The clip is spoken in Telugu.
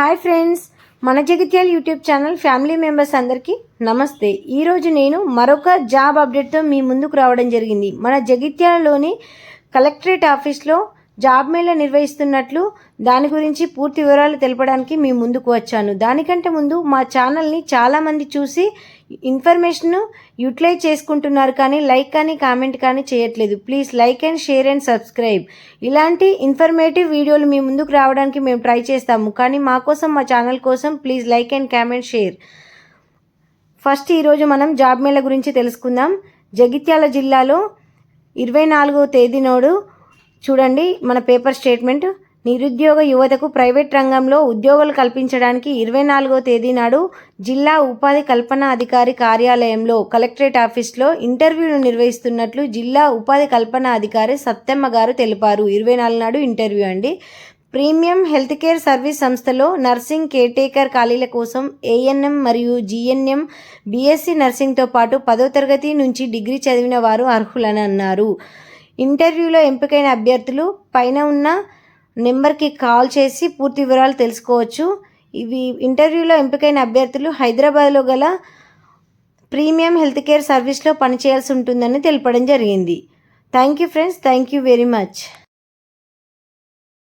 హాయ్ ఫ్రెండ్స్ మన Jagtial YouTube channel family members అందరికీ నమస్తే. ఈరోజు నేను మరొక జాబ్ అప్డేట్తో మీ ముందుకు రావడం జరిగింది. మన జగిత్యాలలోని కలెక్టరేట్ ఆఫీస్లో జాబ్ మేళ నిర్వహిస్తున్నట్లు దాని గురించి పూర్తి వివరాలు తెలపడానికి మీ ముందుకు వచ్చాను. దానికంటే ముందు మా ఛానల్ని చాలామంది చూసి ఇన్ఫర్మేషన్ యూటిలైజ్ చేసుకుంటున్నారు కానీ లైక్ కానీ కామెంట్ కానీ చేయట్లేదు. Please like and share and subscribe. ఇలాంటి ఇన్ఫర్మేటివ్ వీడియోలు మీ ముందుకు రావడానికి మేము ట్రై చేస్తాము. కానీ మా కోసం మా ఛానల్ కోసం please like and comment share. First ఈరోజు మనం జాబ్ మేళ గురించి తెలుసుకుందాం. జగిత్యాల జిల్లాలో ఇరవై నాలుగో తేదీనోడు చూడండి మన పేపర్ స్టేట్మెంట్. నిరుద్యోగ యువతకు ప్రైవేట్ రంగంలో ఉద్యోగాలు కల్పించడానికి ఇరవై నాలుగో తేదీ నాడు జిల్లా ఉపాధి కల్పన అధికారి కార్యాలయంలో కలెక్టరేట్ ఆఫీస్లో ఇంటర్వ్యూలు నిర్వహిస్తున్నట్లు జిల్లా ఉపాధి కల్పన అధికారి సత్యమ్మ గారు తెలిపారు. ఇరవై నాలుగు నాడు ఇంటర్వ్యూ అండి. ప్రీమియం హెల్త్ కేర్ సర్వీస్ సంస్థలో నర్సింగ్ కేర్టేకర్ ఖాళీల కోసం ఏఎన్ఎం మరియు జిఎన్ఎం బీఎస్సీ నర్సింగ్తో పాటు పదో తరగతి నుంచి డిగ్రీ చదివిన వారు అర్హులని అన్నారు. ఇంటర్వ్యూలో ఎంపికైన అభ్యర్థులు పైన ఉన్న నెంబర్కి కాల్ చేసి పూర్తి వివరాలు తెలుసుకోవచ్చు. ఇవి ఇంటర్వ్యూలో ఎంపికైన అభ్యర్థులు హైదరాబాద్లో గల ప్రీమియం హెల్త్ కేర్ సర్వీస్లో పనిచేయాల్సి ఉంటుందని తెలపడం జరిగింది. Thank you friends thank you very much.